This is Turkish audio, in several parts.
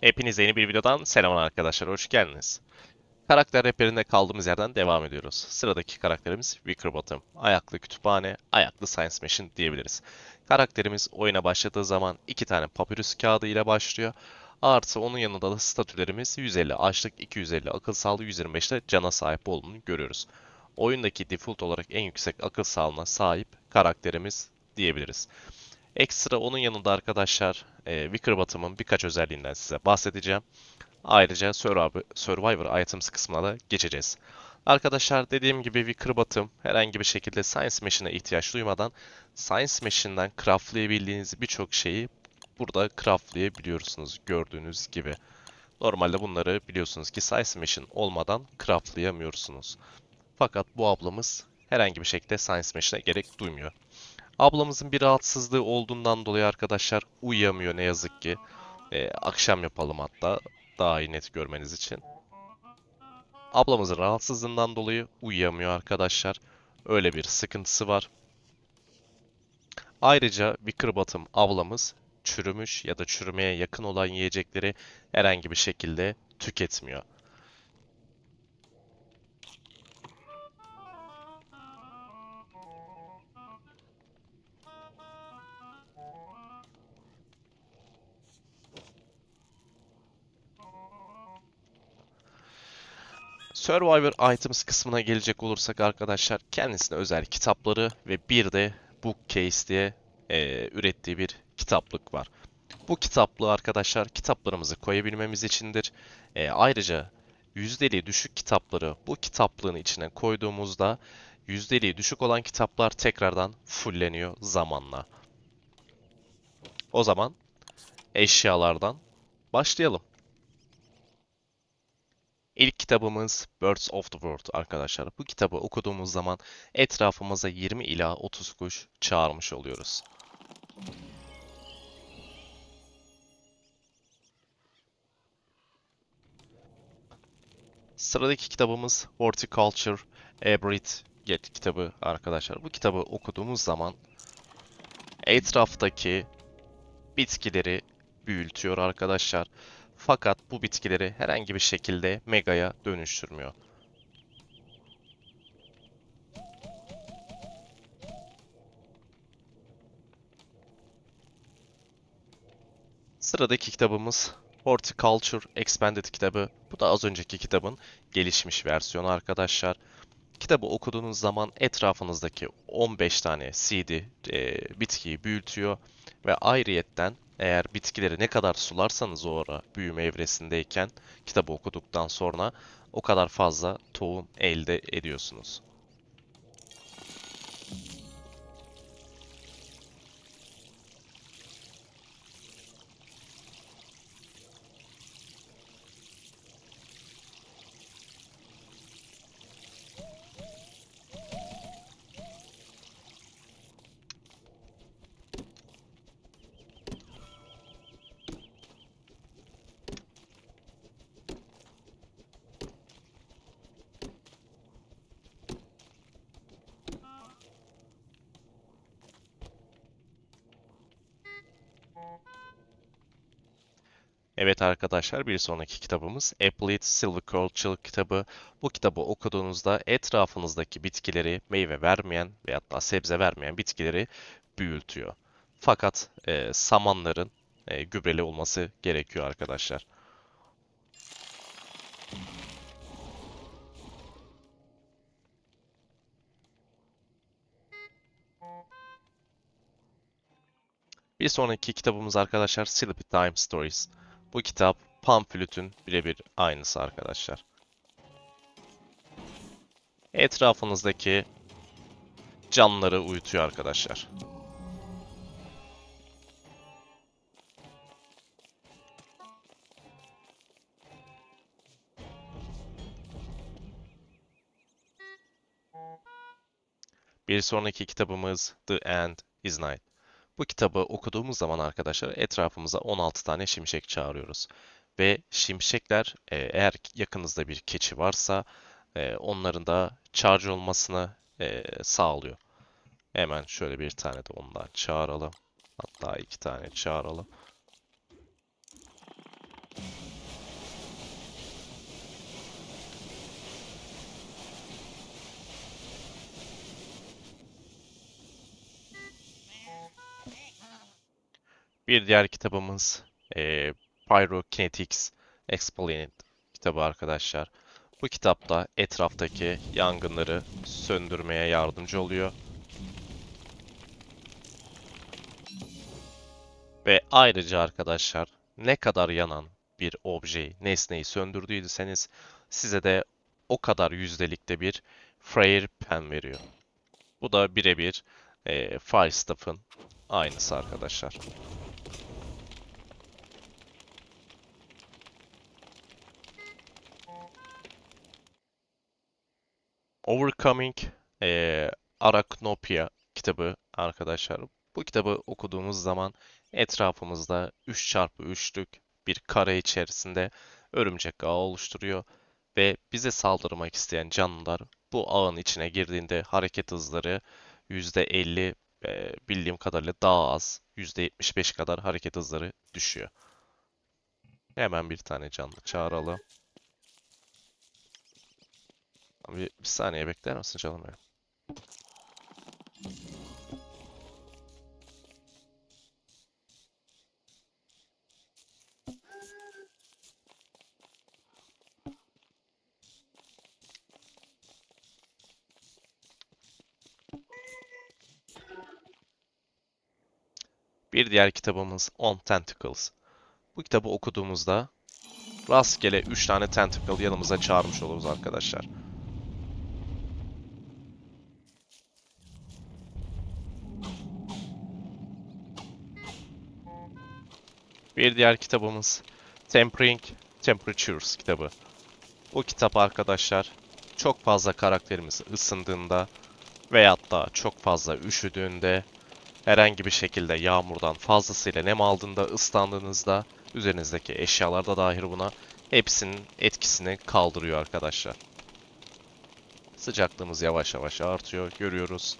Hepinize yeni bir videodan selam arkadaşlar, hoş geldiniz. Karakter rehberinde kaldığımız yerden devam ediyoruz. Sıradaki karakterimiz Wickerbottom. Ayaklı kütüphane, ayaklı science machine diyebiliriz. Karakterimiz oyuna başladığı zaman iki tane papyrus kağıdı ile başlıyor. Artı onun yanında da statülerimiz 150 açlık, 250 akıl sağlığı, 125 de cana sahip olduğunu görüyoruz. Oyundaki default olarak en yüksek akıl sağlığına sahip karakterimiz diyebiliriz. Ekstra onun yanında arkadaşlar e, Wickerbottom'un birkaç özelliğinden size bahsedeceğim. Ayrıca Survivor, Items kısmına da geçeceğiz. Arkadaşlar dediğim gibi Wickerbottom herhangi bir şekilde Science Machine'e ihtiyaç duymadan Science Machine'den craftlayabildiğiniz birçok şeyi burada craftlayabiliyorsunuz gördüğünüz gibi. Normalde bunları biliyorsunuz ki Science Machine olmadan craftlayamıyorsunuz. Fakat bu ablamız herhangi bir şekilde Science Machine'e gerek duymuyor. Ablamızın bir rahatsızlığı olduğundan dolayı arkadaşlar uyuyamıyor ne yazık ki. Ee, akşam yapalım hatta daha iyi net görmeniz için. Ablamızın rahatsızlığından dolayı uyuyamıyor arkadaşlar. Öyle bir sıkıntısı var. Ayrıca Wickerbottom ablamız çürümüş ya da çürümeye yakın olan yiyecekleri herhangi bir şekilde tüketmiyor. Survivor Items kısmına gelecek olursak arkadaşlar kendisine özel kitapları ve bir de Bookcase diye e, ürettiği bir kitaplık var. Bu kitaplığı arkadaşlar kitaplarımızı koyabilmemiz içindir. E, ayrıca yüzdeliği düşük kitapları bu kitaplığın içine koyduğumuzda yüzdeliği düşük olan kitaplar tekrardan fulleniyor zamanla. O zaman eşyalardan başlayalım. İlk kitabımız Birds of the World arkadaşlar. Bu kitabı okuduğumuz zaman etrafımıza 20 ila 30 kuş çağırmış oluyoruz. Sıradaki kitabımız Horticulture Abrid Get kitabı arkadaşlar. Bu kitabı okuduğumuz zaman etraftaki bitkileri büyütüyor arkadaşlar. Fakat bu bitkileri herhangi bir şekilde megaya dönüştürmüyor. Sıradaki kitabımız Horticulture Expanded kitabı. Bu da az önceki kitabın gelişmiş versiyonu arkadaşlar. Kitabı okuduğunuz zaman etrafınızdaki 15 tane seed'i, e, bitkiyi büyütüyor ve ayrıyetten eğer bitkileri ne kadar sularsanız o ara büyüme evresindeyken kitabı okuduktan sonra o kadar fazla tohum elde ediyorsunuz. Evet arkadaşlar bir sonraki kitabımız Appleate Silviculture kitabı. Bu kitabı okuduğunuzda etrafınızdaki bitkileri meyve vermeyen veyahut da sebze vermeyen bitkileri büyütüyor. Fakat e, samanların e, gübreli olması gerekiyor arkadaşlar. Bir sonraki kitabımız arkadaşlar Sleepy Time Stories. Bu kitap pamflütün birebir aynısı arkadaşlar. Etrafınızdaki canlıları uyutuyor arkadaşlar. Bir sonraki kitabımız The End is Night. Bu kitabı okuduğumuz zaman arkadaşlar etrafımıza 16 tane şimşek çağırıyoruz. Ve şimşekler e, eğer yakınızda bir keçi varsa e, onların da charge olmasını e, sağlıyor. Hemen şöyle bir tane de ondan çağıralım. Hatta iki tane çağıralım. Bir diğer kitabımız eee Pyrokinetics Explained kitabı arkadaşlar. Bu kitapta etraftaki yangınları söndürmeye yardımcı oluyor. Ve ayrıca arkadaşlar ne kadar yanan bir objeyi, nesneyi söndürdüyseniz size de o kadar yüzdelikte bir Freyr pen veriyor. Bu da birebir eee Firestaff'ın aynısı arkadaşlar. Overcoming eee Arachnopia kitabı arkadaşlar. Bu kitabı okuduğumuz zaman etrafımızda 3x3'lük bir kare içerisinde örümcek ağı oluşturuyor ve bize saldırmak isteyen canlılar bu ağın içine girdiğinde hareket hızları %50 e, bildiğim kadarıyla daha az %75 kadar hareket hızları düşüyor. Hemen bir tane canlı çağıralım. Bir, bir saniye bekler misin canım benim? Bir diğer kitabımız On Tentacles. Bu kitabı okuduğumuzda rastgele 3 tane tentacle yanımıza çağırmış oluruz arkadaşlar. Bir diğer kitabımız Tempering Temperatures kitabı. Bu kitap arkadaşlar çok fazla karakterimiz ısındığında veyahut da çok fazla üşüdüğünde herhangi bir şekilde yağmurdan fazlasıyla nem aldığında, ıslandığınızda üzerinizdeki eşyalar da dahil buna hepsinin etkisini kaldırıyor arkadaşlar. Sıcaklığımız yavaş yavaş artıyor, görüyoruz.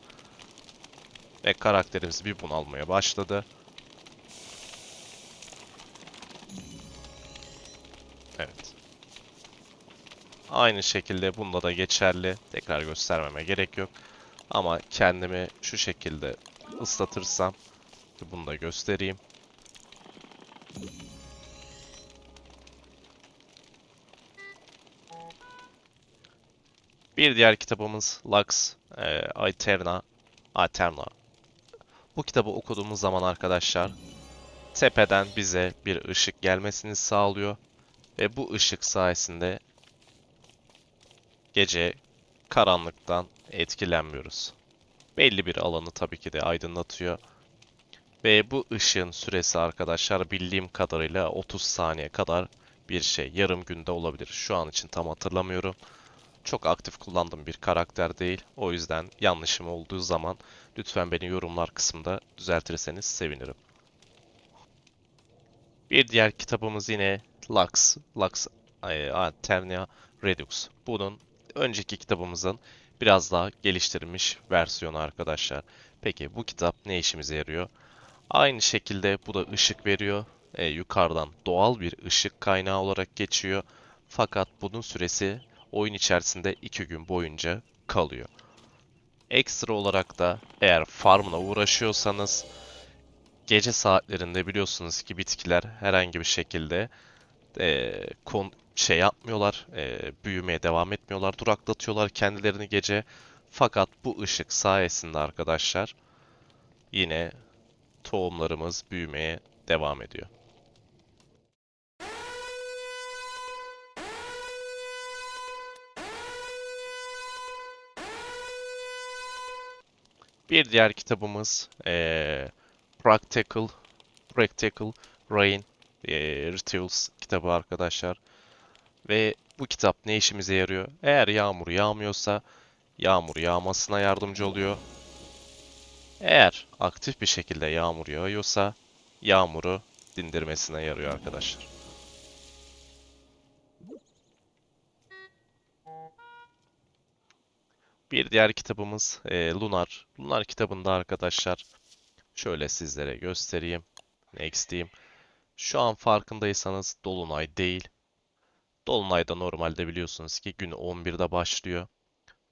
Ve karakterimiz bir bunalmaya başladı. Aynı şekilde bunda da geçerli. Tekrar göstermeme gerek yok. Ama kendimi şu şekilde ıslatırsam bunu da göstereyim. Bir diğer kitabımız Lux e, Aeterna Aeterna. Bu kitabı okuduğumuz zaman arkadaşlar tepeden bize bir ışık gelmesini sağlıyor ve bu ışık sayesinde gece karanlıktan etkilenmiyoruz. Belli bir alanı tabii ki de aydınlatıyor. Ve bu ışığın süresi arkadaşlar bildiğim kadarıyla 30 saniye kadar bir şey. Yarım günde olabilir. Şu an için tam hatırlamıyorum. Çok aktif kullandığım bir karakter değil. O yüzden yanlışım olduğu zaman lütfen beni yorumlar kısmında düzeltirseniz sevinirim. Bir diğer kitabımız yine Lux, Lux Aeternia Redux. Bunun önceki kitabımızın biraz daha geliştirilmiş versiyonu arkadaşlar. Peki bu kitap ne işimize yarıyor? Aynı şekilde bu da ışık veriyor. E, yukarıdan doğal bir ışık kaynağı olarak geçiyor. Fakat bunun süresi oyun içerisinde 2 gün boyunca kalıyor. Ekstra olarak da eğer farmla uğraşıyorsanız gece saatlerinde biliyorsunuz ki bitkiler herhangi bir şekilde e, kon şey yapmıyorlar, e, büyümeye devam etmiyorlar, duraklatıyorlar kendilerini gece. Fakat bu ışık sayesinde arkadaşlar yine tohumlarımız büyümeye devam ediyor. Bir diğer kitabımız eee Practical Practical Rain eee, Rituals kitabı arkadaşlar. Ve bu kitap ne işimize yarıyor? Eğer yağmur yağmıyorsa yağmur yağmasına yardımcı oluyor. Eğer aktif bir şekilde yağmur yağıyorsa yağmuru dindirmesine yarıyor arkadaşlar. Bir diğer kitabımız eee, Lunar. Lunar kitabında arkadaşlar şöyle sizlere göstereyim. Next diyeyim. Şu an farkındaysanız Dolunay değil. Dolunay'da normalde biliyorsunuz ki gün 11'de başlıyor.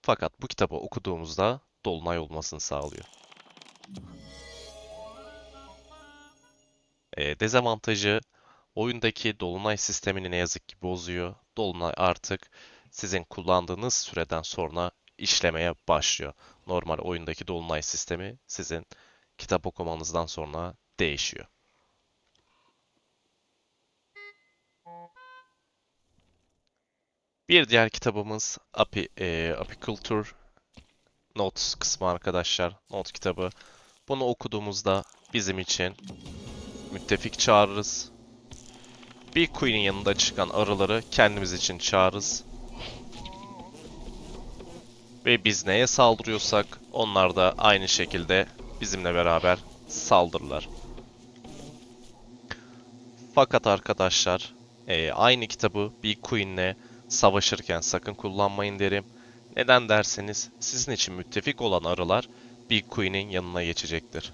Fakat bu kitabı okuduğumuzda Dolunay olmasını sağlıyor. Ee, dezavantajı oyundaki dolunay sistemini ne yazık ki bozuyor. Dolunay artık sizin kullandığınız süreden sonra işlemeye başlıyor. Normal oyundaki dolunay sistemi sizin kitap okumanızdan sonra değişiyor. Bir diğer kitabımız Api, e, Apiculture Notes kısmı arkadaşlar. Not kitabı. Bunu okuduğumuzda bizim için müttefik çağırırız. Bir Queen'in yanında çıkan arıları kendimiz için çağırırız. Ve biz neye saldırıyorsak onlar da aynı şekilde bizimle beraber saldırırlar. Fakat arkadaşlar eee, aynı kitabı bir Queen'le savaşırken sakın kullanmayın derim. Neden derseniz sizin için müttefik olan arılar bir Queen'in yanına geçecektir.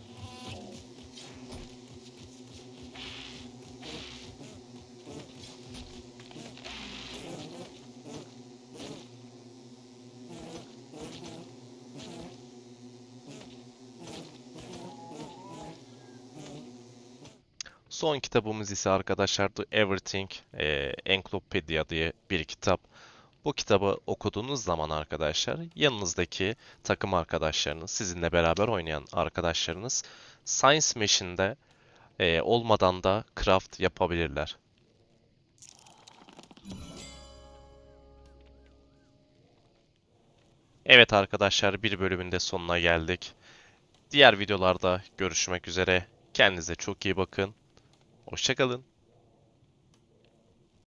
Son kitabımız ise arkadaşlar The Everything eee, Encyclopedia diye bir kitap. Bu kitabı okuduğunuz zaman arkadaşlar yanınızdaki takım arkadaşlarınız, sizinle beraber oynayan arkadaşlarınız Science Machine'de eee, olmadan da craft yapabilirler. Evet arkadaşlar bir bölümün de sonuna geldik. Diğer videolarda görüşmek üzere. Kendinize çok iyi bakın. Hoşçakalın.